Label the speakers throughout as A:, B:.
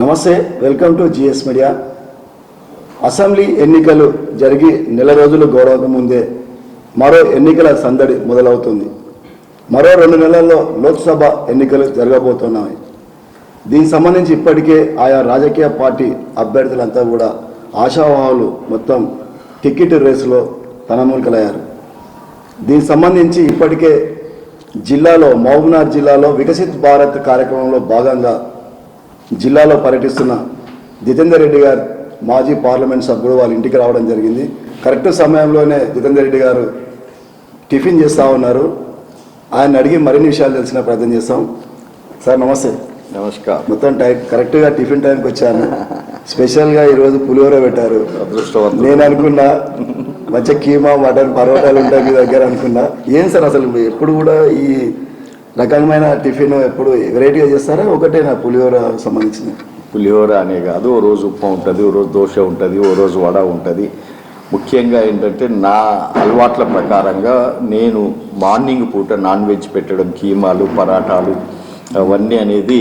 A: నమస్తే welcome to GS media. Assembly ఎన్నికలు జరిగి నెల రోజులు గౌరవక ముందే మరో ఎన్నికల సందడి మొదలవుతుంది. మరో రెండు నెలల్లో లోక్సభ ఎన్నికలు జరగబోతున్నాయి. దీనికి సంబంధించి ఇప్పటికే ఆయా రాజకీయ పార్టీ అభ్యర్థులంతా కూడా ఆశావాహులు మొత్తం టికెట్ రేసులో తనమూలికలయ్యారు దీనికి సంబంధించి ఇప్పటికే జిల్లాలో మహబూనాథ్ జిల్లాలో వికసిత్ భారత్ కార్యక్రమంలో భాగంగా జిల్లాలో పర్యటిస్తున్న జితేందర్ రెడ్డి గారు మాజీ పార్లమెంట్ సభ్యుడు వాళ్ళ ఇంటికి రావడం జరిగింది. కరెక్ట్ సమయంలోనే జితేందర్ రెడ్డి గారు టిఫిన్ చేస్తూ ఉన్నారు. ఆయన అడిగి మరిన్ని విషయాలు తెలిసిన ప్రయత్నం చేస్తాం. సార్ నమస్తే.
B: నమస్కారం.
A: మొత్తం టైం కరెక్ట్గా టిఫిన్ టైంకి వచ్చాను. స్పెషల్గా ఈరోజు పులిహోర పెట్టారు. నేను అనుకున్నా మంచి కీమా మటన్ పరోటాలు ఉంటాయి మీ దగ్గర అనుకున్నా. ఏం సార్ అసలు ఎప్పుడు కూడా ఈ రకమైన టిఫిన్ ఎప్పుడు వెరైటీగా చేస్తారా? ఒకటేనా పులిహోర సంబంధించింది?
B: పులిహోర అనే కాదు ఓ రోజు ఉప్మా ఉంటుంది ఓ రోజు దోశ ఉంటుంది ఓ రోజు వడ ఉంటుంది. ముఖ్యంగా ఏంటంటే నా అలవాట్ల ప్రకారంగా నేను మార్నింగ్ పూట నాన్ వెజ్ పెట్టడం కీమాలు పరాటాలు అవన్నీ అనేది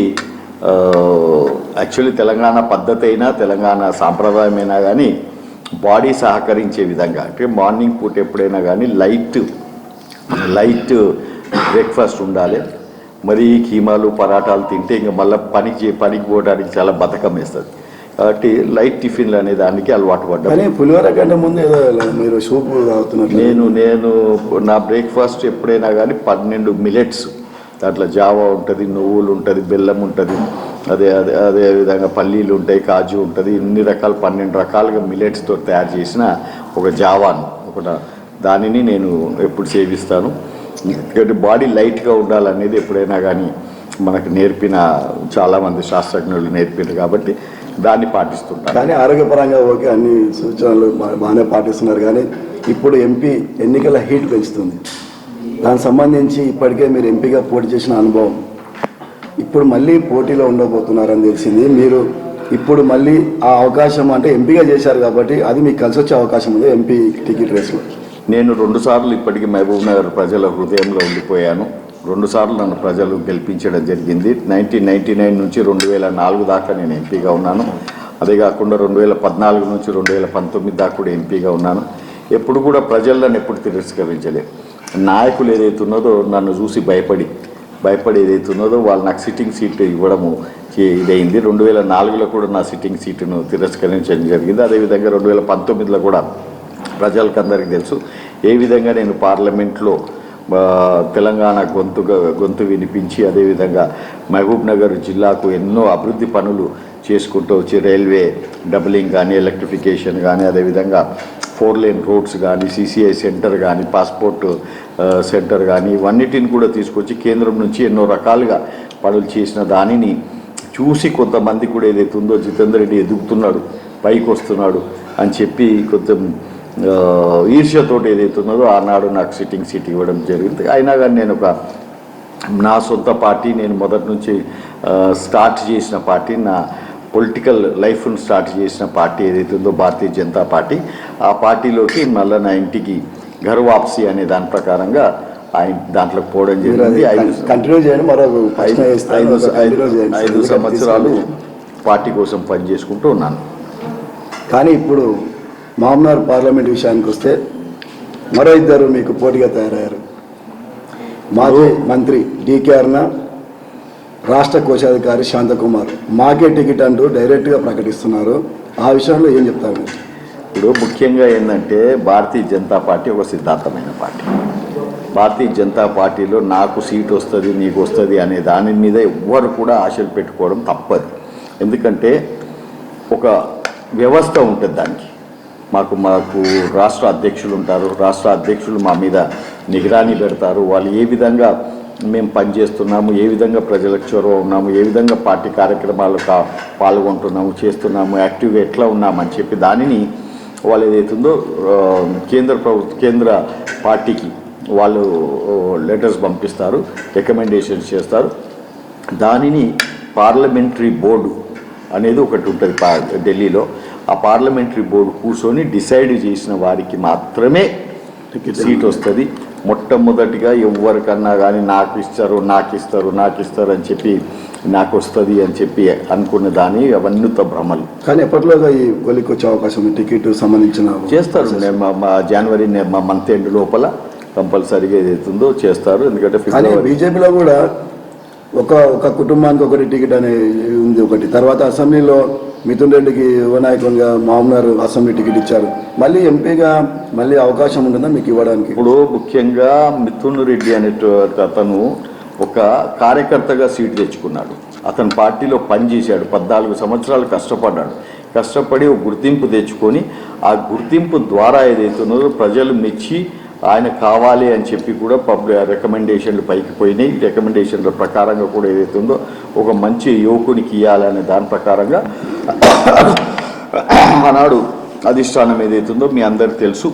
B: యాక్చువల్లీ తెలంగాణ పద్ధతి అయినా తెలంగాణ సాంప్రదాయమైనా కానీ బాడీ సహకరించే విధంగా అంటే మార్నింగ్ పూట ఎప్పుడైనా కానీ లైట్ లైట్ బ్రేక్ఫాస్ట్ ఉండాలి. మరి కీమాలు పరాటాలు తింటే ఇంకా మళ్ళీ పనికి చే- పనికి పోవడానికి చాలా బతకం వేస్తుంది. కాబట్టి లైట్ టిఫిన్లు అనే దానికి అలవాటు పడ్డాను
A: పులిహోర కంటే ముందు ఏదో మీరు సూప్ తాగుతున్నట్లు
B: నేను నేను నా బ్రేక్ఫాస్ట్ ఎప్పుడైనా కానీ పన్నెండు మిలెట్స్. దాంట్లో జావా ఉంటుంది నువ్వులు ఉంటుంది బెల్లం ఉంటుంది అదే అదే అదే విధంగా పల్లీలు ఉంటాయి కాజు ఉంటుంది ఇన్ని రకాల పన్నెండు రకాలుగా మిలెట్స్తో తయారు చేసిన ఒక జావాను ఒక దానిని నేను ఎప్పుడు సేవిస్తాను. ఎందుకంటే బాడీ లైట్గా ఉండాలనేది ఎప్పుడైనా కానీ మనకు నేర్పిన చాలామంది శాస్త్రజ్ఞులు నేర్పిన కాబట్టి దాన్ని పాటిస్తుంటారు.
A: కానీ ఆరోగ్యపరంగా ఓకే అన్ని సూచనలు బాగానే పాటిస్తున్నారు కానీ ఇప్పుడు ఎంపీ ఎన్నికల హీట్ పెంచుతుంది. దానికి సంబంధించి ఇప్పటికే మీరు ఎంపీగా పోటీ చేసిన అనుభవం. ఇప్పుడు మళ్ళీ పోటీలో ఉండబోతున్నారని తెలిసింది. మీరు ఇప్పుడు మళ్ళీ ఆ అవకాశం అంటే ఎంపీగా చేశారు కాబట్టి అది మీకు కలిసి వచ్చే అవకాశం ఉంది ఎంపీ టికెట్ రేసులో.
B: నేను రెండుసార్లు ఇప్పటికీ మహబూబ్ నగర్ ప్రజల హృదయంలో ఉండిపోయాను. రెండుసార్లు నన్ను ప్రజలు గెలిపించడం జరిగింది. నైన్టీన్ నైన్టీ నైన్ నుంచి రెండు వేల నాలుగు దాకా నేను ఎంపీగా ఉన్నాను. అదే కాకుండా రెండు వేల పద్నాలుగు నుంచి రెండు వేల పంతొమ్మిది దాకా కూడా ఎంపీగా ఉన్నాను. ఎప్పుడు కూడా ప్రజలను నన్ను ఎప్పుడు తిరస్కరించలేదు నాయకులు ఏదైతే ఉన్నదో నన్ను చూసి భయపడి భయపడి ఏదైతే ఉన్నదో వాళ్ళు నాకు సిట్టింగ్ సీట్ ఇవ్వడము ఇదైంది. రెండు వేల నాలుగులో కూడా నా సిట్టింగ్ సీటును తిరస్కరించడం జరిగింది. అదేవిధంగా రెండు వేల పంతొమ్మిదిలో కూడా ప్రజలకు అందరికీ తెలుసు. ఏ విధంగా నేను పార్లమెంట్లో తెలంగాణ గొంతుగా గొంతు వినిపించి అదేవిధంగా మహబూబ్ నగర్ జిల్లాకు ఎన్నో అభివృద్ధి పనులు చేసుకుంటూ వచ్చి రైల్వే డబులింగ్ కానీ ఎలక్ట్రిఫికేషన్ కానీ అదేవిధంగా ఫోర్ లేన్ రోడ్స్ కానీ సిసిఐ సెంటర్ కానీ పాస్పోర్ట్ సెంటర్ కానీ ఇవన్నిటిని కూడా తీసుకొచ్చి కేంద్రం నుంచి ఎన్నో రకాలుగా పనులు చేసిన దానిని చూసి కొంతమంది కూడా ఏదైతే ఉందో జితేందర్ రెడ్డి ఎదుగుతున్నాడు పైకి వస్తున్నాడు అని చెప్పి కొంచెం ఈర్ష్యతోటి ఏదైతే ఉన్నదో ఆనాడు నాకు సిట్టింగ్ సీట్ ఇవ్వడం జరిగింది. అయినా కానీ నేను ఒక నా సొంత పార్టీ నేను మొదటి నుంచి స్టార్ట్ చేసిన పార్టీ నా పొలిటికల్ లైఫ్ను స్టార్ట్ చేసిన పార్టీ ఏదైతే ఉందో భారతీయ జనతా పార్టీ ఆ పార్టీలోకి మళ్ళీ నా ఇంటికి ఘర్ వాపసీ అనే దాని ప్రకారంగా ఆయన దాంట్లోకి పోవడం జరిగింది. ఐదు
A: కంటిన్యూ చేయండి మరో
B: ఐదు సంవత్సరాలు పార్టీ కోసం పనిచేసుకుంటూ ఉన్నాను.
A: కానీ ఇప్పుడు మామనార్ పార్లమెంట్ విషయానికి వస్తే మరో ఇద్దరు మీకు పోటీగా తయారయ్యారు. మాజీ మంత్రి డికే అర్ణ రాష్ట్ర కోశాధికారి శాంతకుమార్. మాకే టికెట్ అంటూ డైరెక్ట్గా ప్రకటిస్తున్నారు. ఆ విషయంలో ఏం చెప్తారు? మీరు
B: ఇప్పుడు ముఖ్యంగా ఏంటంటే భారతీయ జనతా పార్టీ ఒక సిద్ధాంతమైన పార్టీ. భారతీయ జనతా పార్టీలో నాకు సీట్ వస్తుంది నీకు వస్తుంది అనే దాని మీద ఎవ్వరు కూడా ఆశలు పెట్టుకోవడం తప్పదు. ఎందుకంటే ఒక వ్యవస్థ ఉంటుంది దానికి. మాకు మాకు రాష్ట్ర అధ్యక్షులు ఉంటారు. రాష్ట్ర అధ్యక్షులు మా మీద నిగరాని పెడతారు. వాళ్ళు ఏ విధంగా మేము పనిచేస్తున్నాము ఏ విధంగా ప్రజలకు చొరవ ఉన్నాము ఏ విధంగా పార్టీ కార్యక్రమాలు కా పాల్గొంటున్నాము చేస్తున్నాము యాక్టివ్గా ఎట్లా ఉన్నామని చెప్పి దానిని వాళ్ళు ఏదైతుందో కేంద్ర ప్రభుత్వ కేంద్ర పార్టీకి వాళ్ళు లెటర్స్ పంపిస్తారు రికమెండేషన్స్ చేస్తారు. దానిని పార్లమెంటరీ బోర్డు అనేది ఒకటి ఉంటుంది పా- ఢిల్లీలో. ఆ పార్లమెంటరీ బోర్డు కూర్చొని డిసైడ్ చేసిన వారికి మాత్రమే సీట్ వస్తుంది. మొట్టమొదటిగా ఎవరికన్నా కానీ నాకు ఇస్తారు నాకు ఇస్తారు నాకు ఇస్తారు అని చెప్పి నాకు వస్తుంది అని చెప్పి అనుకున్న దాని అవన్నీ ఉత్త భ్రమలు.
A: కానీ ఎప్పటిలోగా ఈ కొలికి వచ్చే అవకాశం టికెట్ సంబంధించిన
B: చేస్తారు. మా- జనవరి మా మంత్ ఎండ్ లోపల కంపల్సరీగా ఏదైతుందో చేస్తారు. ఎందుకంటే
A: బీజేపీలో కూడా ఒక ఒక కుటుంబానికి ఒకటి టికెట్ అనేది ఉంది ఒకటి. తర్వాత అసెంబ్లీలో మిథున్ రెడ్డికి యువనాయకునిగా మామూలు అసెంబ్లీ టికెట్ ఇచ్చారు. మళ్ళీ ఎంపీగా మళ్ళీ అవకాశం ఉంటుందా మీకు ఇవ్వడానికి?
B: ఇప్పుడు ముఖ్యంగా మిథున్ రెడ్డి అనేటువంటి అతను ఒక కార్యకర్తగా సీటు తెచ్చుకున్నాడు. అతను పార్టీలో పనిచేశాడు. పద్నాలుగు సంవత్సరాలు కష్టపడ్డాడు. కష్టపడి ఒక గుర్తింపు తెచ్చుకొని ఆ గుర్తింపు ద్వారా ఏదైతున్నదో ప్రజలు మెచ్చి ఆయన కావాలి అని చెప్పి కూడా పబ్లిక్ రికమెండేషన్లు పైకి పోయినాయి. రికమెండేషన్ల ప్రకారంగా కూడా ఏదైతే ఉందో ఒక మంచి యువకునికి ఇవ్వాలనే దాని ప్రకారంగా ఆనాడు అధిష్టానం ఏదైతుందో మీ అందరికి తెలుసు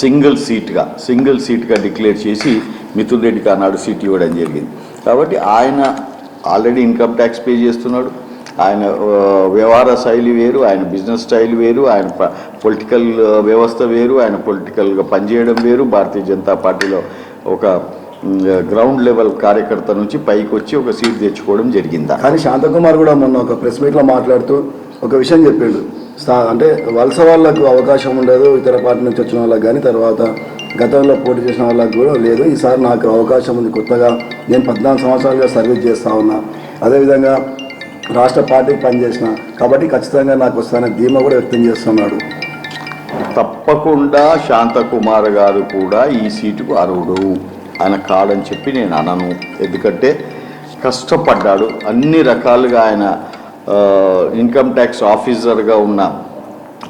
B: సింగిల్ సీట్గా సింగిల్ సీట్గా డిక్లేర్ చేసి మిథున్ రెడ్డికి ఆనాడు సీట్ ఇవ్వడం జరిగింది. కాబట్టి ఆయన ఆల్రెడీ ఇన్కమ్ ట్యాక్స్ పే చేస్తున్నాడు. ఆయన వ్యవహార శైలి వేరు ఆయన బిజినెస్ స్టైల్ వేరు ఆయన పొలిటికల్ వ్యవస్థ వేరు ఆయన పొలిటికల్గా పనిచేయడం వేరు. భారతీయ జనతా పార్టీలో ఒక గ్రౌండ్ లెవెల్ కార్యకర్త నుంచి పైకి వచ్చి ఒక సీట్ తెచ్చుకోవడం జరిగిందా?
A: కానీ శాంతకుమార్ కూడా మొన్న ఒక ప్రెస్ మీట్లో మాట్లాడుతూ ఒక విషయం చెప్పాడు. అంటే వలస వాళ్ళకు అవకాశం ఉండదు ఇతర పార్టీ నుంచి వచ్చిన వాళ్ళకి కానీ తర్వాత గతంలో పోటీ చేసిన వాళ్ళకి కూడా లేదు. ఈసారి నాకు అవకాశం ఉంది కొత్తగా. నేను పద్నాలుగు సంవత్సరాలుగా సర్వీస్ చేస్తూ ఉన్నా. అదేవిధంగా రాష్ట్ర పార్టీకి పనిచేసిన కాబట్టి ఖచ్చితంగా నాకు వస్తానని ధీమా కూడా వ్యక్తం చేస్తున్నాడు.
B: తప్పకుండా శాంతకుమార్ గారు కూడా ఈ సీటుకు అర్హుడు. ఆయన కాడని చెప్పి నేను అనను. ఎందుకంటే కష్టపడ్డాడు. అన్ని రకాలుగా ఆయన ఇన్కమ్ ట్యాక్స్ ఆఫీసర్గా ఉన్న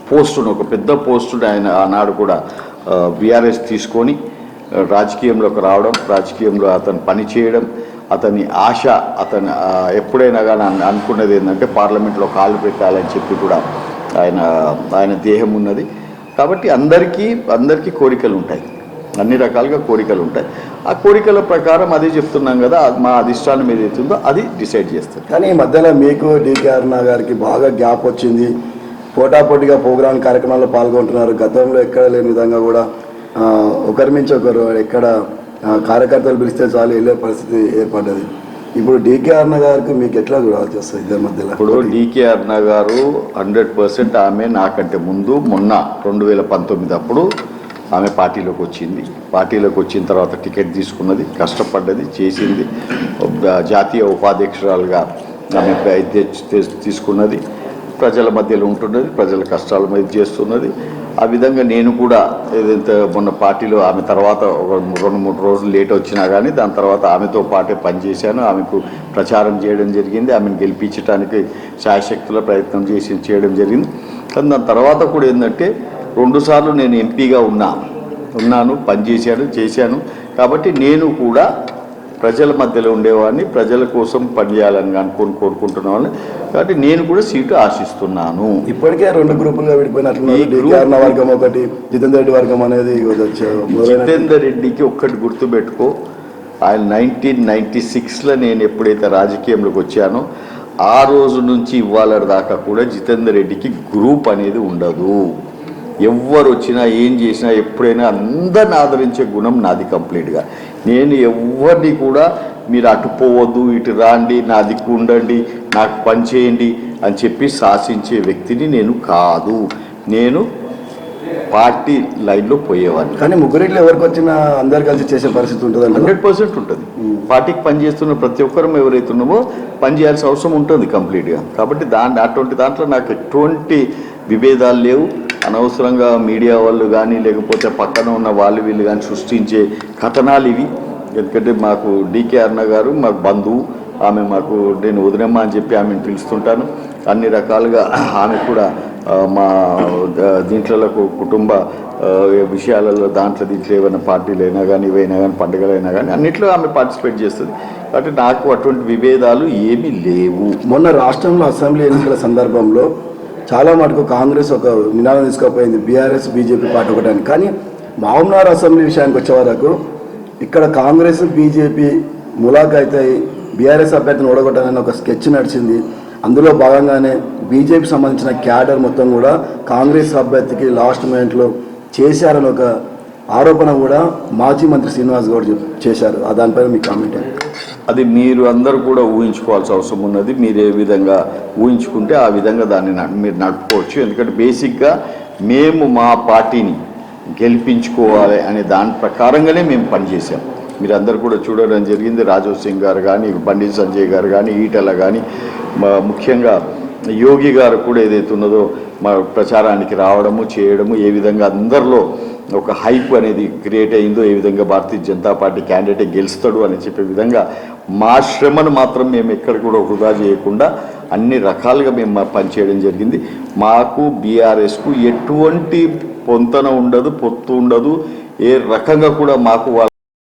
B: పోస్టును ఒక పెద్ద పోస్టును ఆయన ఆనాడు కూడా బీఆర్ఎస్ తీసుకొని రాజకీయంలోకి రావడం రాజకీయంలో అతను పని చేయడం అతని ఆశ అతను ఎప్పుడైనా కానీ అనుకున్నది ఏంటంటే పార్లమెంట్లో కాలు పెట్టాలని చెప్పి కూడా ఆయన ఆయన దేహం ఉన్నది. కాబట్టి అందరికీ అందరికీ కోరికలు ఉంటాయి. అన్ని రకాలుగా కోరికలు ఉంటాయి. ఆ కోరికల ప్రకారం అదే చెప్తున్నాం కదా మా అధిష్టానం ఏదైతుందో అది డిసైడ్ చేస్తుంది
A: కానీ ఈ మధ్యలో మీకు డికేఆర్ గారికి బాగా గ్యాప్ వచ్చింది. పోటాపోటీగా ప్రోగ్రామ్ కార్యక్రమాల్లో పాల్గొంటున్నారు. గతంలో ఎక్కడ లేని విధంగా కూడా ఒకరి మించి ఒకరు ఎక్కడ కార్యకర్తలు పిలిస్తే చాలు వెళ్ళే పరిస్థితి ఏర్పడ్డది. ఇప్పుడు డికే అన్న గారికి మీకు ఎట్లా చూడాల్సి వస్తుంది ఇద్దరి మధ్యలో?
B: ఇప్పుడు డీకే అన్న గారు హండ్రెడ్ పర్సెంట్ ఆమె నాకంటే ముందు మొన్న రెండు వేల పంతొమ్మిది అప్పుడు ఆమె పార్టీలోకి వచ్చింది. పార్టీలోకి వచ్చిన తర్వాత టికెట్ తీసుకున్నది కష్టపడ్డది చేసింది. ఒక జాతీయ ఉపాధ్యక్షురాలుగా ఆమె తీసుకున్నది. ప్రజల మధ్యలో ఉంటున్నది ప్రజల కష్టాల మీద చేస్తున్నది. ఆ విధంగా నేను కూడా ఏదైతే మొన్న పార్టీలో ఆమె తర్వాత ఒక రెండు మూడు రోజులు లేట్ వచ్చినా కానీ దాని తర్వాత ఆమెతో పాటే పనిచేశాను ఆమెకు ప్రచారం చేయడం జరిగింది. ఆమెను గెలిపించడానికి శాయశక్తుల ప్రయత్నం చేసి చేయడం జరిగింది. కానీ దాని తర్వాత కూడా ఏంటంటే రెండుసార్లు నేను ఎంపీగా ఉన్నా ఉన్నాను పనిచేశాను చేశాను. కాబట్టి నేను కూడా ప్రజల మధ్యలో ఉండేవాడిని ప్రజల కోసం పనిచేయాలని అనుకొని కోరుకుంటున్నాను కాబట్టి నేను కూడా సీటు ఆశిస్తున్నాను.
A: ఇప్పటికే రెండు గ్రూపులుగా అరుణ వర్గం ఒకటి జితేందర్ రెడ్డి వర్గం అనేది
B: జితేందర్ రెడ్డికి ఒక్కటి గుర్తుపెట్టుకో. ఆయన నైన్టీన్ నైన్టీ సిక్స్లో నేను ఎప్పుడైతే రాజకీయంలోకి వచ్చానో ఆ రోజు నుంచి ఇవాళ దాకా కూడా జితేందర్ రెడ్డికి గ్రూప్ అనేది ఉండదు. ఎవ్వరు వచ్చినా ఏం చేసినా ఎప్పుడైనా అందరిని ఆదరించే గుణం నాది కంప్లీట్గా. నేను ఎవరిని కూడా మీరు అటు పోవద్దు ఇటు రాండి నా దిక్కు ఉండండి నాకు పని చేయండి అని చెప్పి శాసించే వ్యక్తిని నేను కాదు. నేను పార్టీ లైన్లో పోయేవాడిని.
A: కానీ ముగ్గురిట్లో ఎవరికి వచ్చినా అందరు కలిసి చేసే పరిస్థితి ఉంటుంది
B: హండ్రెడ్ పర్సెంట్ ఉంటుంది. పార్టీకి పనిచేస్తున్న ప్రతి ఒక్కరం ఎవరైతే ఉన్నామో పని చేయాల్సిన అవసరం ఉంటుంది కంప్లీట్గా. కాబట్టి దాని అటువంటి దాంట్లో నాకు ఎటువంటి విభేదాలు లేవు. అనవసరంగా మీడియా వాళ్ళు కానీ లేకపోతే పక్కన ఉన్న వాళ్ళు వీళ్ళు కానీ సృష్టించే కథనాలు ఇవి. ఎందుకంటే మాకు డీకే అన్న గారు మాకు బంధువు. ఆమె మాకు నేను వదినమ్మ అని చెప్పి ఆమెను పిలుస్తుంటాను. అన్ని రకాలుగా ఆమె కూడా మా దీంట్లో కుటుంబ విషయాలలో దాంట్లో దీంట్లో ఏమైనా పార్టీలు అయినా కానీ ఇవైనా కానీ పండుగలైనా కానీ అన్నిట్లో ఆమె పార్టిసిపేట్ చేస్తుంది. కాబట్టి నాకు అటువంటి విభేదాలు ఏమీ లేవు.
A: మొన్న రాష్ట్రంలో అసెంబ్లీ ఎన్నికల సందర్భంలో చాలా మటుకు కాంగ్రెస్ ఒక నినాదం తీసుకుపోయింది. బీఆర్ఎస్ బీజేపీ పార్టీ ఒకటని కానీ మామూనార్ అసెంబ్లీ విషయానికి వచ్చే వరకు ఇక్కడ కాంగ్రెస్ బీజేపీ ములాఖైతే బీఆర్ఎస్ అభ్యర్థిని ఓడగొట్టాలని ఒక స్కెచ్ నడిచింది. అందులో భాగంగానే బీజేపీ సంబంధించిన క్యాడర్ మొత్తం కూడా కాంగ్రెస్ అభ్యర్థికి లాస్ట్ మూమెంట్లో చేశారని ఒక ఆరోపణ కూడా మాజీ మంత్రి శ్రీనివాస్ గౌడ్ చేశారు. దానిపైన మీ కామెంట్ అయింది
B: అది మీరు అందరూ కూడా ఊహించుకోవాల్సిన అవసరం ఉన్నది. మీరు ఏ విధంగా ఊహించుకుంటే ఆ విధంగా దాన్ని న- మీరు నడుపుకోవచ్చు. ఎందుకంటే బేసిక్గా మేము మా పార్టీని గెలిపించుకోవాలి అనే దాని ప్రకారంగానే మేము పనిచేసాం మీరు కూడా చూడడం జరిగింది. రాజీవ్ సింగ్ గారు కానీ బండి సంజయ్ గారు కానీ ఈటల కానీ ముఖ్యంగా యోగి గారు కూడా ఏదైతే ఉన్నదో మా ప్రచారానికి రావడము చేయడము ఏ విధంగా అందరిలో ఒక హైప్ అనేది క్రియేట్ అయిందో ఏ విధంగా భారతీయ జనతా పార్టీ క్యాండిడేట్ గెలుస్తాడు అని చెప్పే విధంగా మా శ్రమను మాత్రం మేము ఎక్కడ కూడా వృధా చేయకుండా అన్ని రకాలుగా మేము మా పనిచేయడం జరిగింది. మాకు బీఆర్ఎస్కు ఎటువంటి పొంతన ఉండదు పొత్తు ఉండదు. ఏ రకంగా కూడా మాకు వాళ్ళ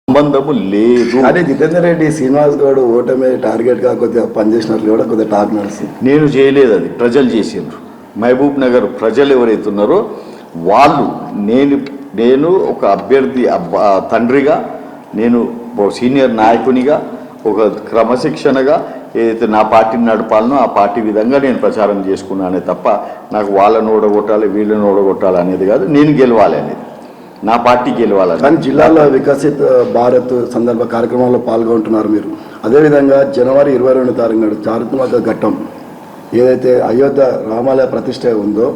B: సంబంధము లేదు.
A: కానీ జితేందర్ రెడ్డి శ్రీనివాస్ గౌడ్ ఓటమి టార్గెట్గా కొద్దిగా పనిచేసినట్లు కూడా కొద్దిగా టాక్ నడుస్తుంది
B: నేను చేయలేదు అది ప్రజలు చేసిండ్రు. మహబూబ్ నగర్ ప్రజలు ఎవరైతే ఉన్నారో వాళ్ళు నేను నేను ఒక అభ్యర్థి తండ్రిగా నేను సీనియర్ నాయకునిగా ఒక క్రమశిక్షణగా ఏదైతే నా పార్టీని నడపాలనో ఆ పార్టీ విధంగా నేను ప్రచారం చేసుకున్నానే తప్ప నాకు వాళ్ళని ఓడగొట్టాలి వీళ్ళని ఓడగొట్టాలి అనేది కాదు. నేను గెలవాలి అనేది. నా పార్టీ గెలవాలి
A: కానీ జిల్లాలో వికసిత్ భారత్ సందర్భ కార్యక్రమంలో పాల్గొంటున్నారు మీరు. అదేవిధంగా జనవరి ఇరవై రెండు తారీఖు నాడు చారిత్మక ఘట్టం ఏదైతే అయోధ్య రామాలయ ప్రతిష్ట ఉందో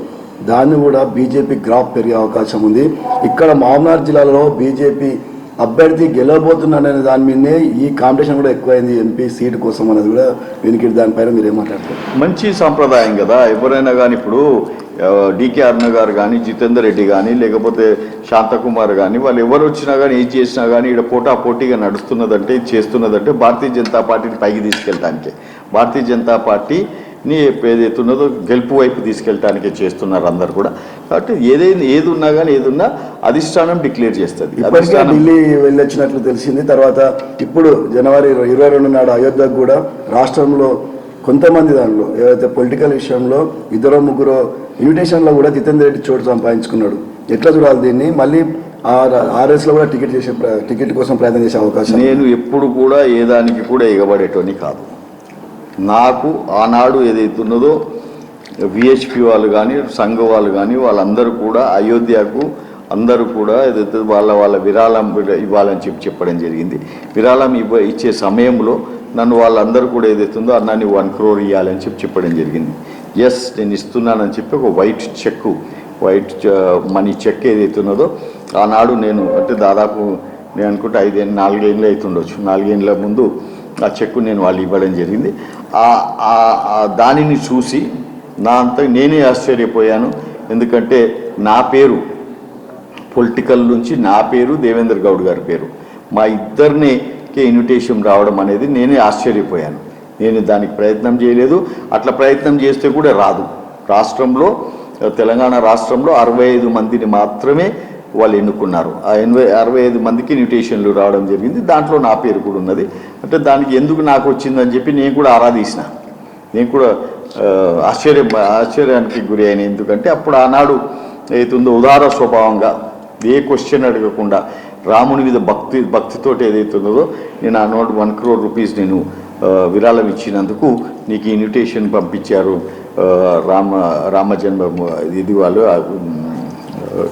A: దాన్ని కూడా బీజేపీ గ్రాఫ్ పెరిగే అవకాశం ఉంది. ఇక్కడ మామనార్ జిల్లాలో బీజేపీ అభ్యర్థి గెలవబోతున్నాడనే దాని మీదనే ఈ కాంపిటీషన్ కూడా ఎక్కువైంది. ఎంపీ సీట్ కోసం అనేది కూడా వెనుకిడి దానిపైన మీరు ఏమాట్లాడతారు
B: మంచి సాంప్రదాయం కదా. ఎవరైనా కానీ ఇప్పుడు డికే అరుణ గారు కానీ జితేందర్ రెడ్డి కానీ లేకపోతే శాంతకుమార్ కానీ వాళ్ళు ఎవరు వచ్చినా కానీ ఏం చేసినా కానీ ఇక్కడ పోటా పోటీగా నడుస్తున్నదంటే ఇది చేస్తున్నదంటే భారతీయ జనతా పార్టీని పైకి తీసుకెళ్ళడానికి భారతీయ జనతా పార్టీ పార్టీని ఏదైతే ఉన్నదో గెలుపు వైపు తీసుకెళ్ళటానికి చేస్తున్నారు అందరు కూడా. కాబట్టి ఏదైనా ఏది ఉన్నా కానీ ఏది ఉన్నా అధిష్టానం డిక్లేర్ చేస్తుంది.
A: ఢిల్లీ వెళ్ళొచ్చినట్లు తెలిసింది. తర్వాత ఇప్పుడు జనవరి ఇరవై రెండు నాడు అయోధ్యకు కూడా రాష్ట్రంలో కొంతమంది దానిలో ఏదైతే పొలిటికల్ విషయంలో ఇద్దరు ముగ్గురు ఇన్విటేషన్లో కూడా జితేందర్ రెడ్డి చోటు సంపాదించుకున్నాడు. ఎట్లా చూడాలి దీన్ని? మళ్ళీ ఆర్ఎస్లో కూడా టికెట్ చేసే టికెట్ కోసం ప్రయత్నం చేసే అవకాశం.
B: నేను ఎప్పుడు కూడా ఏ దానికి కూడా ఎగబడేటోని కాదు. నాకు ఆనాడు ఏదైతే ఉన్నదో విహెచ్పి వాళ్ళు కానీ సంఘ వాళ్ళు కానీ వాళ్ళందరూ కూడా అయోధ్యకు అందరూ కూడా ఏదైతే వాళ్ళ వాళ్ళ విరాళం ఇవ్వాలని చెప్పి చెప్పడం జరిగింది. విరాళం ఇవ్వ ఇచ్చే సమయంలో నన్ను వాళ్ళందరూ కూడా ఏదైతే ఉందో అన్నాన్ని వన్ క్రోర్ ఇవ్వాలని చెప్పి చెప్పడం జరిగింది. ఎస్ నేను ఇస్తున్నానని చెప్పి ఒక white cheque white money cheque ఏదైతే ఉన్నదో ఆనాడు నేను అంటే దాదాపు నేను అనుకుంటే ఐదేళ్ళు నాలుగేళ్ళు అవుతుండొచ్చు నాలుగేళ్ళ ముందు ఆ చెక్కు నేను వాళ్ళు ఇవ్వడం జరిగింది. ఆ- దానిని చూసి నా అంత నేనే ఆశ్చర్యపోయాను. ఎందుకంటే నా పేరు పొలిటికల్ నుంచి నా పేరు దేవేంద్ర గౌడ్ గారి పేరు. మా ఇద్దరినికే ఇన్విటేషన్ రావడం అనేది నేనే ఆశ్చర్యపోయాను. నేను దానికి ప్రయత్నం చేయలేదు. అట్లా ప్రయత్నం చేస్తే కూడా రాదు. రాష్ట్రంలో తెలంగాణ రాష్ట్రంలో అరవై ఐదు మందిని మాత్రమే వాళ్ళు ఎన్నుకున్నారు. ఆ ఎనభై అరవై ఐదు మందికి ఇన్విటేషన్లు రావడం జరిగింది. దాంట్లో నా పేరు కూడా ఉన్నది. అంటే దానికి ఎందుకు నాకు వచ్చిందని చెప్పి నేను కూడా ఆరాధించిన నేను కూడా ఆశ్చర్యం ఆశ్చర్యానికి గురి అయిన. ఎందుకంటే అప్పుడు ఆనాడు ఏదైతుందో ఉదార స్వభావంగా ఏ క్వశ్చన్ అడగకుండా రాముని మీద భక్తి భక్తితోటి ఏదైతే ఉన్నదో నేను నోట్ వన్ క్రోర్ రూపీస్ నేను విరాళం ఇచ్చినందుకు నీకు ఈ ఇన్విటేషన్ పంపించారు రామ రామ జన్మ ఇది వాళ్ళు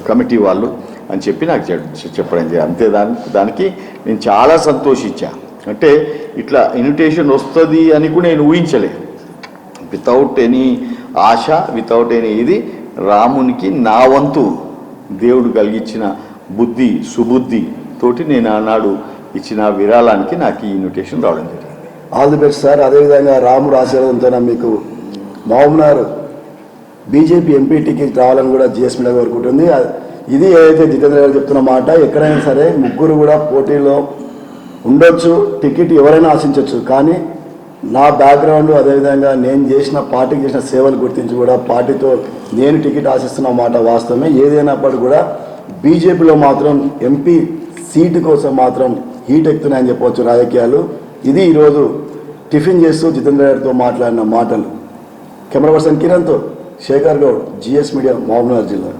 B: కమిటీ వాళ్ళు. అని చెప్పి నాకు చెప్పడం జరిగింది. అంతే దానికి దానికి నేను చాలా సంతోషించా. అంటే ఇట్లా ఇన్విటేషన్ వస్తుంది అని కూడా నేను ఊహించలే. వితౌట్ ఎనీ ఆశ వితౌట్ ఎనీ ఇది రామునికి నా వంతు దేవుడు కలిగించిన బుద్ధి సుబుద్ధి తోటి నేను ఆనాడు ఇచ్చిన విరాళానికి నాకు ఈ ఇన్విటేషన్ రావడం జరిగింది.
A: ఆల్ ది బెస్ట్ సార్ అదేవిధంగా రాముడు ఆశీర్వాదంతో మీకు మామూనార్. బీజేపీ ఎంపీ టికెట్ రావాలని కూడా జిఎస్ మీడియా కోరుకుంటుంది. ఇది ఏదైతే జితేంద్ర గారు చెప్తున్న మాట ఎక్కడైనా సరే ముగ్గురు కూడా పోటీలో ఉండొచ్చు టికెట్ ఎవరైనా ఆశించవచ్చు కానీ నా బ్యాక్గ్రౌండ్ అదేవిధంగా నేను చేసిన పార్టీకి చేసిన సేవలు గుర్తించి కూడా పార్టీతో నేను టికెట్ ఆశిస్తున్న మాట వాస్తవమే. ఏదైనప్పటికీ కూడా బీజేపీలో మాత్రం ఎంపీ సీటు కోసం మాత్రం హీట్ ఎక్కుతున్నాయని చెప్పవచ్చు రాజకీయాలు. ఇది ఈరోజు టిఫిన్ చేస్తూ జితేంద్ర గారితో మాట్లాడిన మాటలు. కెమెరా పర్సన్ కిరణ్తో శేఖర్ గౌడ్ జిఎస్ మీడియా మహబూబ్నగర్ జిల్లా.